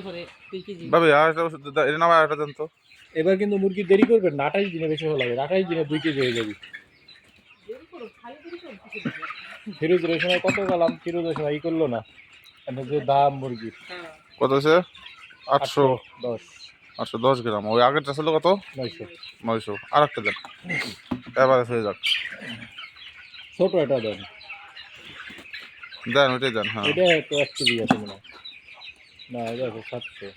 পরে দুই কেজি ভাবি এটা নাম আর একটা দেন তো। এবার কিন্তু মুরগি দেরি করবেন না আঠাইশ দিনে বেশি ভালো লাগে আঠাইশ দিনে দুই কেজি হয়ে যাবে। না। ফিরোজের ওই সময় কত গেলাম ফিরোজের সময় ই করল না। এখানে যে দাম মুরগির হ্যাঁ, কত আছে আটশো। দশ। আটশো দশ গ্রাম। ওই আগেরটা ছিল কত? নয়শো। নয়শো। আর একটা দেন। এবারে হয়ে যাক। ছোট এটা দেন। দেন ওইটাই দেন হ্যাঁ। এটা তো এক কেজি আছে মনে হয়। না আছে সাতশো।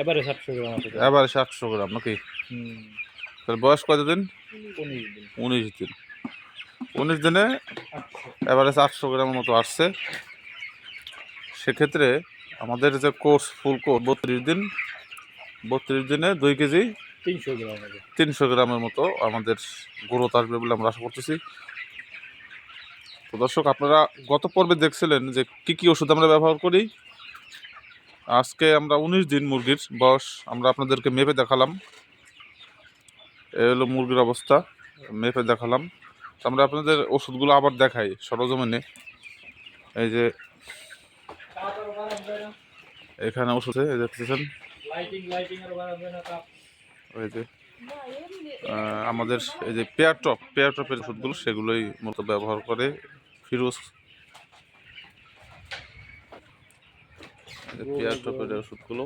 এবারে সাতশো গ্রাম আছে। এবারে সাতশো গ্রাম নাকি? হুম। তাহলে বয়স কতদিন? পনেরো দিন। উনিশ দিন। উনিশ দিনে এবারে আটশো গ্রামের মতো আসছে। সেক্ষেত্রে আমাদের যে কোর্স ফুল কোর্স বত্রিশ দিন বত্রিশ দিনে দুই কেজি তিনশো গ্রাম তিনশো গ্রামের মতো আমাদের গ্রোথ আসবে বলে আমরা আশা করতেছি। তো দর্শক আপনারা গত পর্বে দেখছিলেন যে কি কি ওষুধ আমরা ব্যবহার করি? আজকে আমরা উনিশ দিন মুরগির বয়স, আমরা আপনাদেরকে মেপে দেখালাম। এ হলো মুরগির অবস্থা, মেপে দেখালাম। আমরা আপনাদের ওষুধগুলো আবার দেখাই সরজমিনে। এই যে এখানে ওষুধ দেখতেছেন? ওই যে আমাদের এই যে পেয়ার টপ, পেয়ার টপের ওষুধগুলো সেগুলোই মূলত ব্যবহার করে, ফিরোজ এই যে পেয়ার টপের ওষুধগুলো।